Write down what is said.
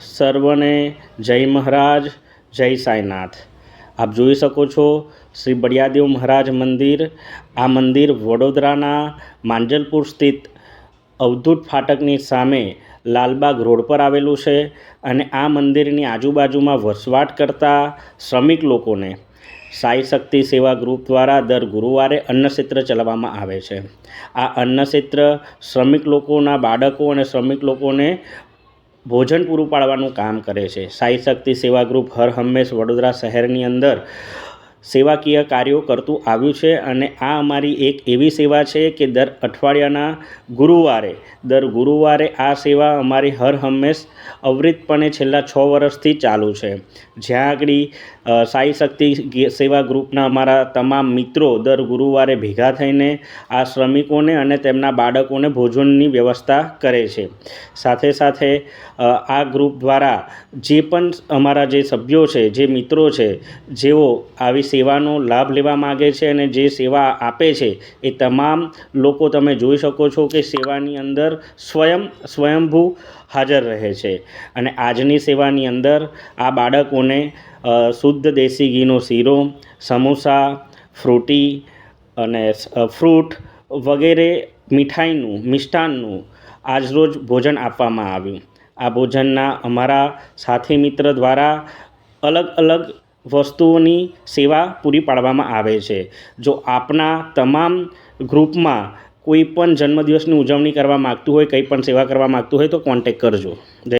સર્વને જય મહારાજ, જય સાંઈનાથ. આપ જોઈ શકો છો શ્રી બળિયાદેવ મહારાજ મંદિર. આ મંદિર વડોદરાના માંજલપુર સ્થિત અવધૂત ફાટકની સામે લાલબાગ રોડ પર આવેલું છે અને આ મંદિરની આજુબાજુમાં વસવાટ કરતા શ્રમિક લોકોને સાઈ શક્તિ સેવા ગ્રુપ દ્વારા દર ગુરુવારે અન્નક્ષેત્ર ચલાવવામાં આવે છે. આ અન્નક્ષેત્ર શ્રમિક લોકોના બાળકો અને શ્રમિક લોકોને ભોજન પૂરું પાડવાનું કામ કરે છે. સાઈ શક્તિ સેવા ગ્રુપ હર હંમેશ વડોદરા શહેરની અંદર સેવાકીય કાર્યો કરતું આવ્યું છે અને આ અમારી એક એવી સેવા છે કે દર અઠવાડિયાના ગુરુવારે, દર ગુરુવારે આ સેવા અમારી હર હંમેશ અવિરતપણે છેલ્લા છ વર્ષથી ચાલુ છે. જ્યાં આગળ સાઈ શક્તિ સેવા ગ્રુપના અમારા તમામ મિત્રો દર ગુરુવારે ભેગા થઈને આ શ્રમિકોને અને તેમના બાળકોને ભોજનની વ્યવસ્થા કરે છે. સાથે સાથે આ ગ્રુપ દ્વારા જે પણ અમારા જે સભ્યો છે, જે મિત્રો છે, જેઓ આવી સેવાનો લાભ લેવા માગે છે અને જે સેવા આપે છે, એ તમામ લોકો તમે જોઈ શકો છો કે સેવાની અંદર સ્વયં સ્વયંભૂ હાજર રહે છે. અને આજની સેવાની અંદર આ બાળકોને શુદ્ધ દેશી ઘીનો શીરો, સમોસા, ફ્રૂટી અને ફ્રૂટ વગેરે મીઠાઈનું, મિષ્ટાનનું આજરોજ ભોજન આપવામાં આવ્યું. આ ભોજનના અમારા સાથી મિત્ર દ્વારા અલગ અલગ વસ્તુઓની સેવા પૂરી પાડવામાં આવે છે. જો આપના તમામ ગ્રુપમાં કોઈ પણ જન્મદિવસની ઉજવણી કરવા માગતું હોય, કંઈ પણ સેવા કરવા માગતું હોય તો કોન્ટેક કરજો.